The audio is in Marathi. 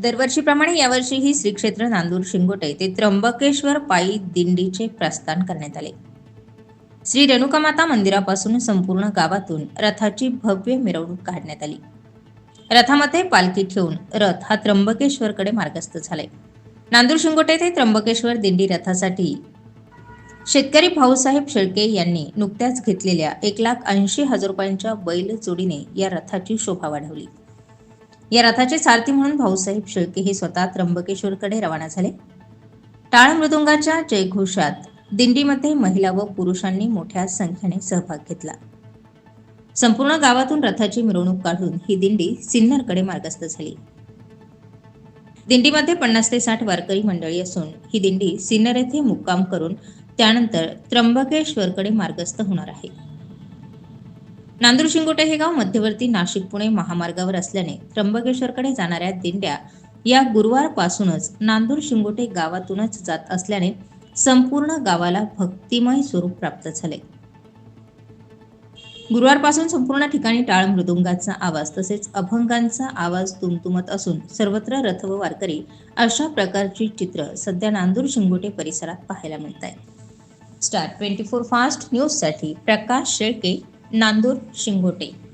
दरवर्षीप्रमाणे यावर्षीही श्री क्षेत्र नांदूर शिंगोटे ते त्र्यंबकेश्वर पायी दिंडीचे प्रस्थान करण्यात आले. श्री रेणुकामाता मंदिरापासून संपूर्ण गावातून रथाची भव्य मिरवणूक काढण्यात आली. रथामध्ये पालखी ठेवून रथ हा त्र्यंबकेश्वरकडे मार्गस्थ झालाय. नांदूर शिंगोटे ते त्र्यंबकेश्वर दिंडी रथासाठी शेतकरी भाऊसाहेब शेळके यांनी नुकत्याच घेतलेल्या एक लाख ऐंशी हजार रुपयांच्या बैल जोडीने या रथाची शोभा वाढवली. या रथाचे सारथी म्हणून भाऊसाहेब शेळके हे स्वतः त्र्यंबकेश्वरकडे रवाना झाले. टाळ मृदुंगाच्या जयघोषात दिंडीमध्ये महिला व पुरुषांनी मोठ्या संख्येने सहभाग घेतला. संपूर्ण गावातून रथाची मिरवणूक काढून ही दिंडी सिन्नरकडे मार्गस्थ झाली. दिंडीमध्ये पन्नास ते साठ वारकरी मंडळी असून ही दिंडी सिन्नर येथे मुक्काम करून त्यानंतर त्र्यंबकेश्वरकडे मार्गस्थ होणार आहे. नांदूर शिंगोटे हे गाव मध्यवर्ती नाशिक पुणे महामार्गावर असल्याने त्र्यंबकेश्वरकडे जाणाऱ्या दिंड्या या गुरुवारपासूनच नांदूर शिंगोटे गावातूनच जात असल्याने संपूर्ण गावाला भक्तिमय स्वरूप प्राप्त झाले. गुरुवारपासून संपूर्ण ठिकाणी टाळ मृदुंगाचा आवाज तसेच अभंगांचा आवाज तुमतुमत असून सर्वत्र रथ व वारकरी अशा प्रकारची चित्र सध्या नांदूर शिंगोटे परिसरात पाहायला मिळत आहे स्टार ट्वेंटी फोर फास्ट न्यूजसाठी प्रकाश शेळके नांदूर शिंगोटे.